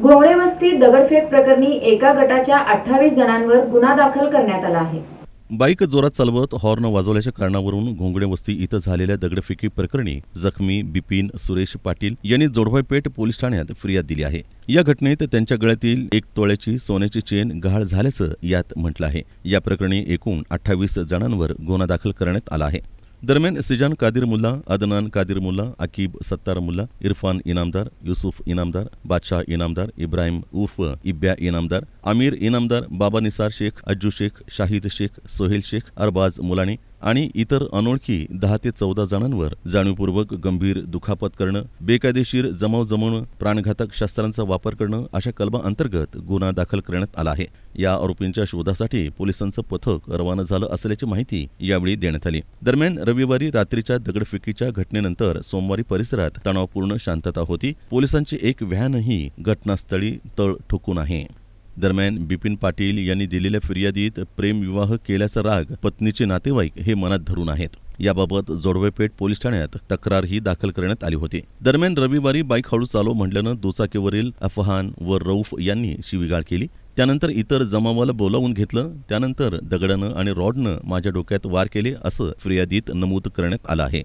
घोंगडे वस्ती दगडफेक प्रकरणी एका गटाच्या अठ्ठावीस जणांवर गुन्हा दाखल करण्यात आला आहे. बाईक जोरात चालवत हॉर्न वाजवल्याच्या कारणावरून घोंगडे वस्ती इथं झालेल्या दगडफेकी प्रकरणी जखमी बिपिन सुरेश पाटील यांनी जोडवाईपेठ पोलीस ठाण्यात फिर्याद दिली आहे. या घटनेत त्यांच्या गळ्यातील एक तोळ्याची सोन्याची चेन गहाळ झाल्याचं यात म्हटलं आहे. या प्रकरणी एकूण अठ्ठावीस जणांवर गुन्हा दाखल करण्यात आला आहे. दरम्यान सिजान कादिर मुल्ला अदनान कादिर मुल्ला अकीब सत्तार मुल्ला इरफान इनामदार युसुफ इनामदार बादशाह इनामदार इब्राहिम उर्फ इब्या इनामदार आमिर इनामदार बाबा निसार शेख अज्जू शेख शाहिद शेख सोहेल शेख अरबाज मुलानी आणि इतर अनोळखी दहा ते चौदा जणांवर जाणीवपूर्वक गंभीर दुखापत करणं बेकायदेशीर जमाव जमवणं प्राणघातक शस्त्रांचा वापर करणं अशा कलमाअंतर्गत गुन्हा दाखल करण्यात आला आहे. या आरोपींच्या शोधासाठी पोलिसांचं पथक रवाना झालं असल्याची माहिती यावेळी देण्यात आली. दरम्यान रविवारी रात्रीच्या दगडफेकीच्या घटनेनंतर सोमवारी परिसरात तणावपूर्ण शांतता होती. पोलिसांची एक व्हॅनही घटनास्थळी तळ ठोकून आहे. दरम्यान बिपिन पाटील यांनी दिलेल्या फिर्यादीत प्रेमविवाह केल्याचा राग पत्नीचे नातेवाईक हे मनात धरून आहेत. याबाबत जोडवेपेठ पोलीस ठाण्यात तक्रारही दाखल करण्यात आली होती. दरम्यान रविवारी बाईक हळू चालव म्हटल्यानं दुचाकीवरील अफहान व रौफ यांनी शिवीगाळ केली. त्यानंतर इतर जमावाला बोलावून घेतलं. त्यानंतर दगडानं आणि रॉडनं माझ्या डोक्यात वार केले असं फिर्यादीत नमूद करण्यात आलं आहे.